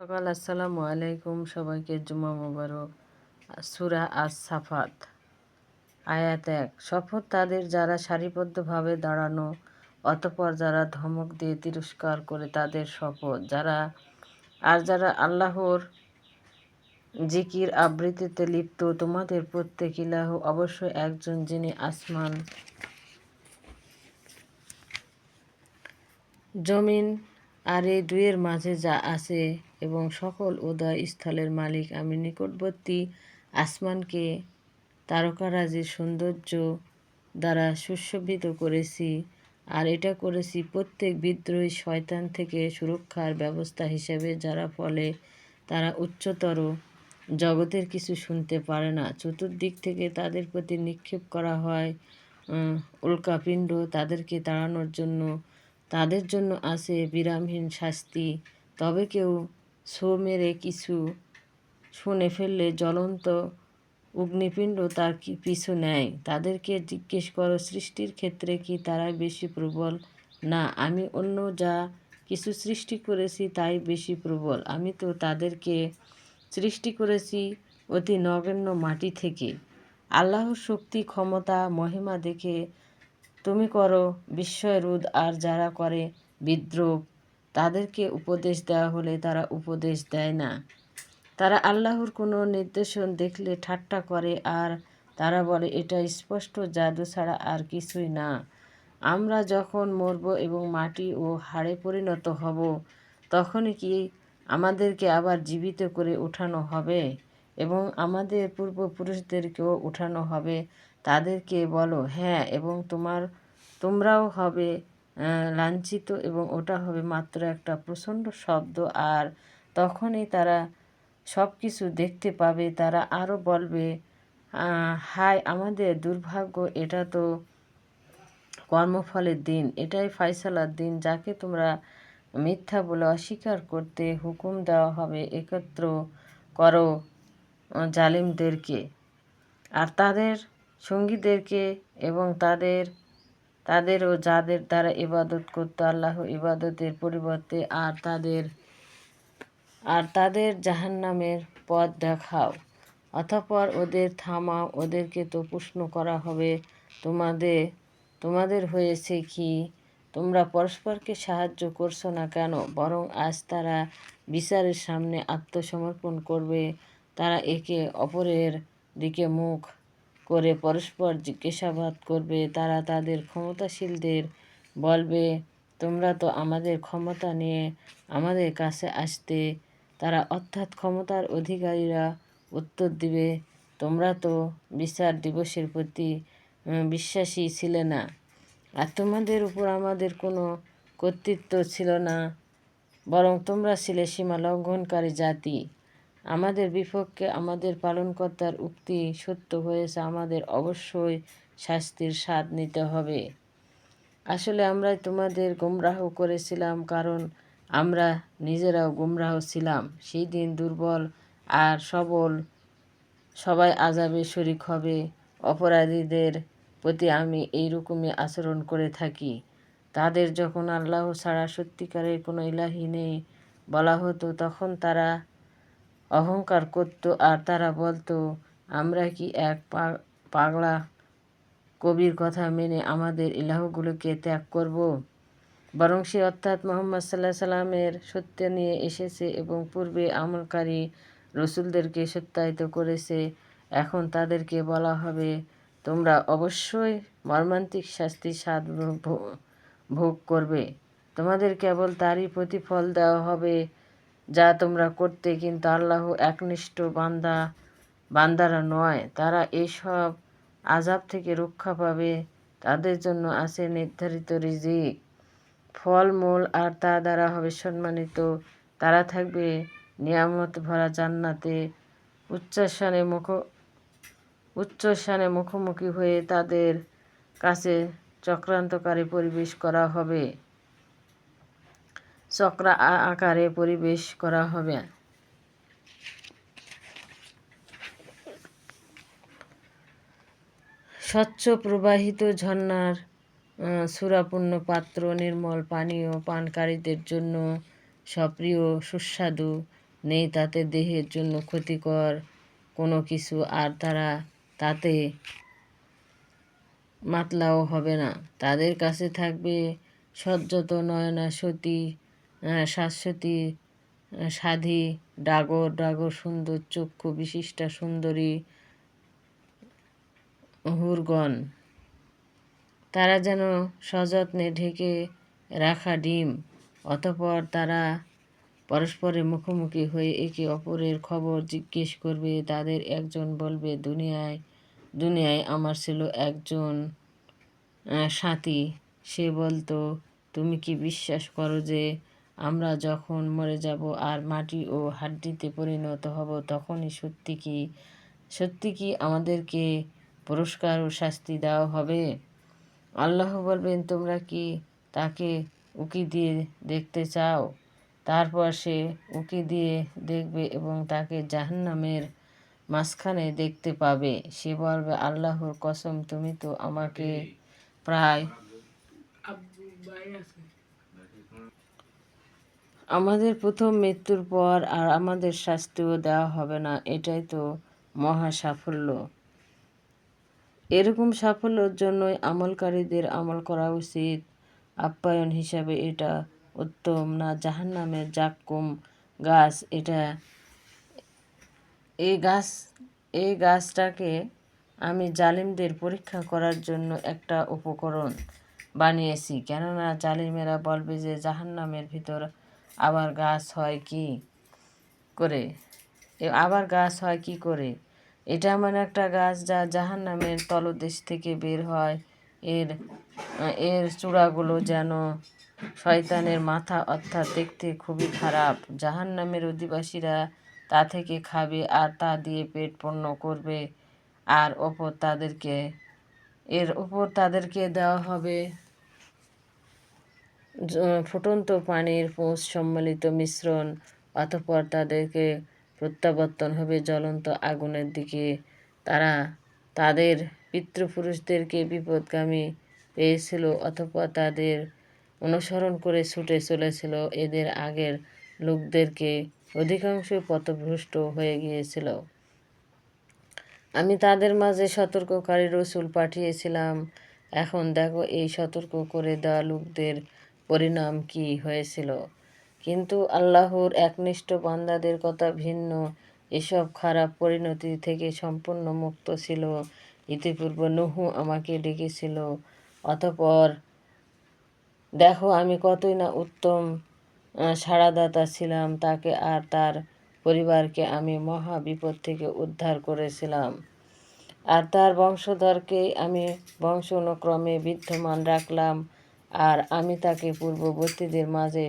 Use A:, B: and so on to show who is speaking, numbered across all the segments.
A: সকাল, আসসালামু আলাইকুম সবাইকে জুমা মোবারক। সুরা আজ সাফাত আয়াত এক। শপথ তাদের যারা সারিবদ্ধভাবে দাঁড়ানো, অতপর যারা ধমক দিয়ে তিরস্কার করে তাদের শপথ। যারা, আর যারা আল্লাহর জিকির আবৃত্তিতে লিপ্ত, তোমাদের প্রত্যেক ইলাহ অবশ্যই একজন যিনি আসমান, জমিন আর এই দুয়ের মাঝে যা আছে এবং সকল উদয় স্থলের মালিক আমি নিকটবর্তী আসমানকে তারকারাজির সৌন্দর্য দ্বারা সুশোভিত করেছি, আর এটা করেছি প্রত্যেক বিদ্রোহী শয়তান থেকে সুরক্ষার ব্যবস্থা হিসেবে, যারা ফলে তারা উচ্চতর জগতের কিছু শুনতে পারে না। চতুর্দিক থেকে তাদের প্রতি নিক্ষেপ করা হয় উল্কাপিণ্ড তাদেরকে তাড়ানোর জন্য তাদের জন্য আছে বিরামহীন শাস্তি। তবে কেউ ছো মেরে কিছু শুনে ফেললে জ্বলন্ত অগ্নিপিণ্ড তার পিছু নেয়? তাদেরকে জিজ্ঞেস করো, সৃষ্টির ক্ষেত্রে কি তারাই বেশি প্রবল? না, আমি অন্য যা কিছু সৃষ্টি করেছি তাই বেশি প্রবল। আমি তো তাদেরকে সৃষ্টি করেছি অতি নগণ্য মাটি থেকে। আল্লাহর শক্তি, ক্ষমতা, মহিমা দেখে তুমি করো বিস্ময় রোধ, আর যারা করে বিদ্রোহ, তাদেরকে উপদেশ দেওয়া হলে তারা উপদেশ দেয় না। তারা আল্লাহর কোনো নির্দেশন দেখলে ঠাট্টা করে, আর তারা বলে, এটা স্পষ্ট জাদু ছাড়া আর কিছুই না। আমরা যখন মরব এবং মাটি ও হাড়ে পরিণত হব, তখনই কি আমাদেরকে আবার জীবিত করে উঠানো হবে এবং আমাদের পূর্বপুরুষদেরকেও উঠানো হবে? তাদেরকে বলো হ্যাঁ এবং তোমার, তোমরাও হবে লাঞ্ছিত এবং ওটা হবে মাত্র একটা প্রচণ্ড শব্দ। আর তখনই তারা সব কিছু দেখতে পাবে, তারা আরও বলবে হায়, আমাদের দুর্ভাগ্য, এটা তো কর্মফলের দিন, এটাই ফাইসালার দিন, যাকে তোমরা মিথ্যা বলে অস্বীকার করতে হুকুম দেওয়া হবে, একত্র করো জালিমদেরকে। আর তাদের সঙ্গীদেরকে এবং তাদের, তাদেরও যাদের দ্বারা ইবাদত করতো আল্লাহ ইবাদতের পরিবর্তে আর তাদের আর তাদের জাহান্নামের পথ দেখাও। অতঃপর ওদের থামাও, ওদেরকে তো প্রশ্ন করা হবে তোমাদের তোমাদের হয়েছে কি? তোমরা পরস্পরকে সাহায্য করছ না কেন? বরং আজ তারা বিচারের সামনে আত্মসমর্পণ করবে। তারা একে অপরের দিকে মুখ করে পরস্পর জিজ্ঞাসাবাদ করবে, তারা তাদের ক্ষমতাশীলদের বলবে, তোমরা তো আমাদের ক্ষমতা নিয়ে আমাদের কাছে আসতে, তারা অর্থাৎ ক্ষমতার অধিকারীরা উত্তর দিবে, তোমরা তো বিচার দিবসের প্রতি বিশ্বাসী ছিলে না। আর তোমাদের উপর আমাদের কোনো কর্তৃত্ব ছিল না, বরং তোমরা ছিলে সীমা লঙ্ঘনকারী জাতি। আমাদের বিপক্ষে আমাদের পালনকর্তার উক্তি সত্য হয়েছে, আমাদের অবশ্যই শাস্তির স্বাদ নিতে হবে। আসলে আমরাই তোমাদের গুমরাহ করেছিলাম, কারণ আমরা নিজেরাও গুমরাহ ছিলাম। সেই দিন দুর্বল আর সবল সবাই আজাবে শরিক হবে, অপরাধীদের প্রতি আমি এই রকমই আচরণ করে থাকি। তাদের যখন আল্লাহ ছাড়া সত্যিকারের কোনো ইলাহি নেই বলা হতো, তখন তারা অহংকার করত আর তারা বলতো, আমরা কি এক পাগলা কবির কথা মেনে আমাদের ইলাহগুলোকে ত্যাগ করব? বরং সে অর্থাৎ মোহাম্মদ সাল্লাহ সাল্লামের সত্য নিয়ে এসেছে এবং পূর্বে আমলকারী রসুলদেরকে সত্যায়িত করেছে। এখন তাদেরকে বলা হবে, তোমরা অবশ্যই মর্মান্তিক শাস্তি স্বাদ ভোগ করবে। তোমাদের কেবল তারই প্রতিফল দেওয়া হবে যা তোমরা করতে কিন্তু আল্লাহ একনিষ্ঠ বান্দা, বান্দারা নয়। তারা এইসব আজাব থেকে রক্ষা পাবে। তাদের জন্য আছে নির্ধারিত রিজিক। ফলমূল আর তা দ্বারা হবে সম্মানিত। তারা থাকবে নিয়ামত ভরা জান্নাতে। উচ্চাসানে মুখ উচ্চস্থানে মুখোমুখি হয়ে তাদের কাছে চক্রান্তকারী পরিবেশ করা হবে। চক্রা আকারে পরিবেশ করা হবে। স্বচ্ছ প্রবাহিত ঝর্ণার সুরাপূর্ণ পাত্র, নির্মল পানীয় পানকারীদের জন্য সপ্রিয় সুস্বাদু, নেই তাতে দেহের জন্য ক্ষতিকর কোনো কিছু আর তারা তাতে মাতলাও হবে না। তাদের কাছে থাকবে সজ্জত নয়না সতী শাশ্বতী সাধী, ডাগর ডাগর সুন্দর চক্ষু, বিশিষ্টা সুন্দরী, হুরগণ। তারা যেন সযত্নে ঢেকে রাখা ডিম, অতপর তারা পরস্পরের মুখোমুখি হয়ে একে অপরের খবর জিজ্ঞেস করবে, তাদের একজন বলবে, দুনিয়ায় দুনিয়ায় আমার ছিল একজন সাথী। সে বলতো, তুমি কি বিশ্বাস করো যে আমরা যখন মরে যাব আর মাটি ও হাড্ডিতে পরিণত হব তখনই সত্যি কি সত্যি কি আমাদেরকে পুরস্কার ও শাস্তি দেওয়া হবে? আল্লাহ বলবেন তোমরা কি তাকে উকি দিয়ে দেখতে চাও? তারপর সে উকি দিয়ে দেখবে এবং তাকে জাহান্নামের মাঝখানে দেখতে পাবে। সে বলবে আল্লাহর কসম তুমি তো আমাকে প্রায় আমাদের প্রথম মৃত্যুর পর আর আমাদের শাস্তিও দেওয়া হবে না, এটাই তো মহা সাফল্য। এরকম সাফল্যের জন্যই আমলকারীদের আমল করা উচিত। আপ্যায়ন হিসাবে এটা উত্তম না জাহান জাহান্নামের জাক্কুম গাছ, এটা এই গাছ এই গাছটাকে আমি জালিমদের পরীক্ষা করার জন্য একটা উপকরণ বানিয়েছি। কেননা জালিমেরা বলবে যে জাহান্নামের ভিতর আবার গাছ হয় কি করে? আবার গাছ হয় কি করে? এটা এমন একটা গাছ যা জাহান্নামের তলদেশ থেকে বের হয়। এর এর চূড়াগুলো যেন শয়তানের মাথা অর্থাৎ দেখতে খুবই খারাপ। জাহান্নামের অধিবাসীরা তা থেকে খাবে আর তা দিয়ে পেট পূর্ণ করবে আর ওপর তাদেরকে, এর ওপর তাদেরকে দেওয়া হবে ফুটন্ত পানির পোষ সম্মিলিত মিশ্রণ অতঃপর তাদেরকে প্রত্যাবর্তন হবে জ্বলন্ত আগুনের দিকে। তারা তাদের পিতৃপুরুষদেরকে বিপদগামী পেয়েছিল অতঃপর তাদের অনুসরণ করে ছুটে চলেছিল। এদের আগের লোকদেরকে অধিকাংশ পথভ্রষ্ট হয়ে গিয়েছিল। আমি তাদের মাঝে সতর্ককারী রসুল পাঠিয়েছিলাম। এখন দেখো, এই সতর্ক করে দেওয়া লোকদের পরিণাম কি হয়েছিল? কিন্তু আল্লাহর একনিষ্ঠ বান্দাদের কথা ভিন্ন। এসব খারাপ পরিণতি থেকে সম্পূর্ণ মুক্ত ছিল। ইতিপূর্ব নুহু আমাকে ডেকেছিল, অতপর, দেখো, আমি কতই না উত্তম সাড়াদাতা ছিলাম। তাকে আর তার পরিবারকে আমি মহা বিপদ থেকে উদ্ধার করেছিলাম। আর তার বংশধরকে আমি বংশ অনুক্রমে বিদ্যমান রাখলাম। আর আমি তাকে পূর্ববর্তীদের মাঝে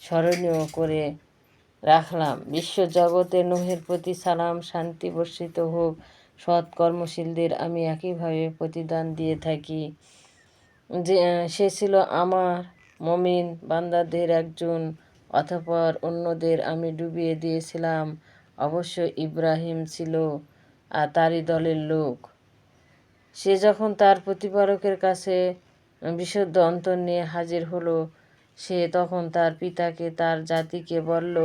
A: স্মরণীয় করে রাখলাম। বিশ্ব জগতে নোহের প্রতি সালাম, শান্তি বর্ষিত হোক সৎ কর্মশীলদের আমি একইভাবে প্রতিদান দিয়ে থাকি। যে, সে ছিল আমার মমিন বান্দাদের একজন অথপর অন্যদের আমি ডুবিয়ে দিয়েছিলাম। অবশ্য ইব্রাহিম ছিল আর তারই দলের লোক। সে যখন তার প্রতিপালকের কাছে বিশুদ্ধ অন্তর নিয়ে হাজির হলো। সে তখন তার পিতাকে, তার জাতিকে বলল,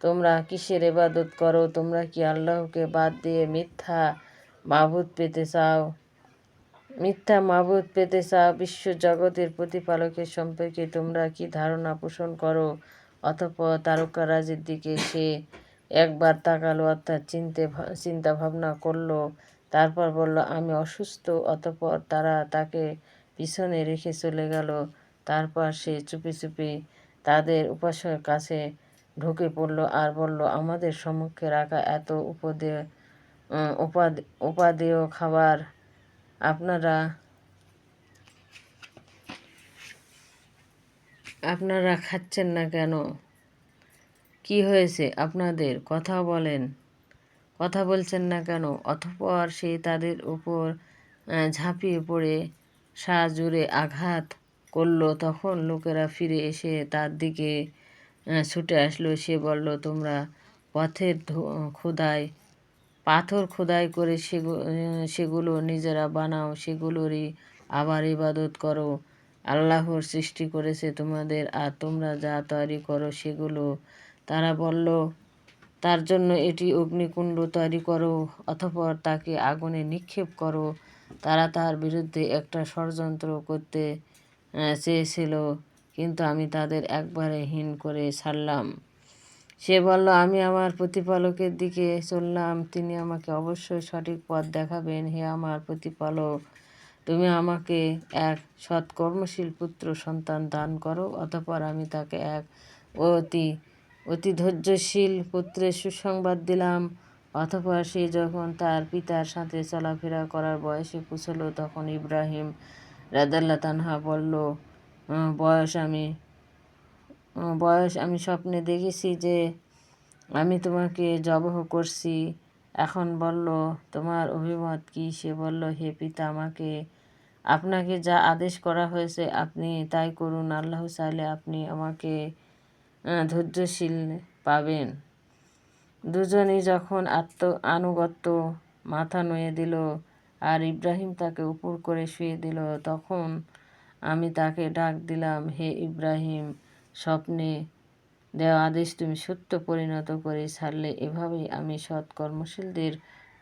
A: তোমরা কিসের এবাদত করো? তোমরা কি আল্লাহকে বাদ দিয়ে মিথ্যা মাবুদ পেতে চাও? মিথ্যা মাবুদ পেতে চাও? বিশ্ব জগতের প্রতিপালকের সম্পর্কে তোমরা কি ধারণা পোষণ করো? অতঃপর তারকারাজের দিকে সে একবার তাকালো, অর্থাৎ চিনতে চিন্তা ভাবনা করল। তারপর বলল, আমি অসুস্থ। অতঃপর তারা তাকে পিছনে রেখে চলে গেল। তারপর সে চুপি চুপি তাদের উপাসকের কাছে ঢুকে পড়ল আর বলল, আমাদের সম্মুখে রাখা এত উপদেয় উপাদেয় খাবার আপনারা আপনারা খাচ্ছেন না কেন? কি হয়েছে আপনাদের? কথা বলেন। কথা বলছেন না কেন? অথপর সে তাদের উপর ঝাঁপিয়ে পড়ে সা জুড়ে আঘাত করল, তখন লোকেরা ফিরে এসে তার দিকে ছুটে আসলো। সে বলল, তোমরা পথের খোদাই, পাথর খোদাই করে সেগুলো নিজেরা বানাও, সেগুলোরই আবার ইবাদত করো। আল্লাহর সৃষ্টি করেছে তোমাদের, আর তোমরা যা তৈরি করো সেগুলো। তারা বলল, তার জন্য এটি অগ্নিকুণ্ড তৈরি করো, অতঃপর তাকে আগুনে নিক্ষেপ করো। তারা তার বিরুদ্ধে একটা ষড়যন্ত্র করতে চেয়েছিল। কিন্তু আমি তাদের একবারে হীন করে ছাড়লাম। সে বলল, আমি আমার প্রতিপালকের দিকে চললাম। তিনি আমাকে অবশ্যই সঠিক পথ দেখাবেন। হে আমার প্রতিপালক, তুমি আমাকে এক সৎ কর্মশীল পুত্র সন্তান দান করো, অতঃপর আমি তাকে এক অতি অতি ধৈর্যশীল পুত্রের সুসংবাদ দিলাম। অতঃপর সে যখন তার পিতার সাথে চলাফেরা করার বয়সে পুছল তখন ইব্রাহিম রাদাল্লা তানহা বলল বয়স আমি বয়স আমি স্বপ্নে দেখেছি যে আমি তোমাকে জবহ করছি। এখন বলল, তোমার অভিমত কি? সে বলল, হে পিতা, আমাকে, আপনাকে যা আদেশ করা হয়েছে আপনি তাই করুন। আল্লাহ চাইলে আপনি আমাকে ধৈর্যশীল পাবেন। দুজনই যখন আত্ম আনুগত্য মাথা নুয়ে দিল আর ইব্রাহিম তাকে উপর করে শুয়ে দিল, তখন আমি তাকে ডাক দিলাম, হে ইব্রাহিম, স্বপ্নে দেওয়া আদেশ তুমি সত্য পরিণত করে ছাড়লে এভাবেই আমি সৎ কর্মশীলদের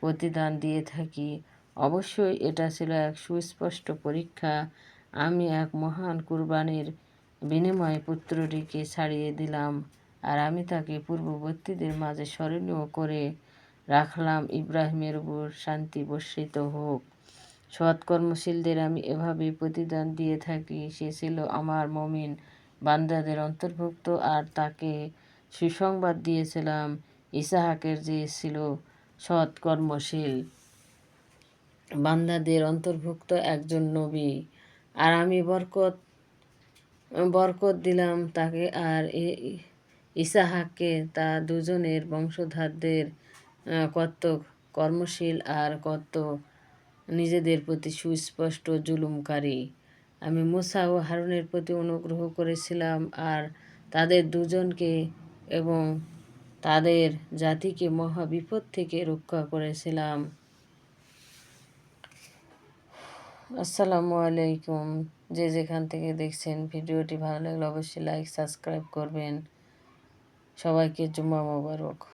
A: প্রতিদান দিয়ে থাকি। অবশ্যই এটা ছিল এক সুস্পষ্ট পরীক্ষা। আমি এক মহান কুরবানির বিনিময়ে পুত্রটিকে ছাড়িয়ে দিলাম। আর আমি তাকে পূর্ববর্তীদের মাঝে স্মরণীয় করে রাখলাম, ইব্রাহিমের উপর শান্তি বর্ষিত হোক। সৎ কর্মশীলদের আমি এভাবে প্রতিদান দিয়ে থাকি, সে ছিল আমার মমিন বান্দাদের অন্তর্ভুক্ত আর তাকে সুসংবাদ দিয়েছিলাম ইসাহাকের যে ছিল সৎ কর্মশীল বান্দাদের অন্তর্ভুক্ত একজন নবী। আর আমি বরকত বরকত দিলাম তাকে আর ইসাহাককে তা দুজনের বংশধারদের কত কর্মশীল আর কত নিজেদের প্রতি সুস্পষ্ট জুলুমকারী। আমি মুসা ও হারুনের প্রতি অনুগ্রহ করেছিলাম আর তাদের দুজনকে এবং তাদের জাতিকে মহা বিপদ থেকে রক্ষা করেছিলাম। আসসালামু আলাইকুম। যে যেখান থেকে দেখছেন ভিডিওটি ভালো লাগলে অবশ্যই লাইক সাবস্ক্রাইব করবেন। সবাইকে জুম্মা মোবারক।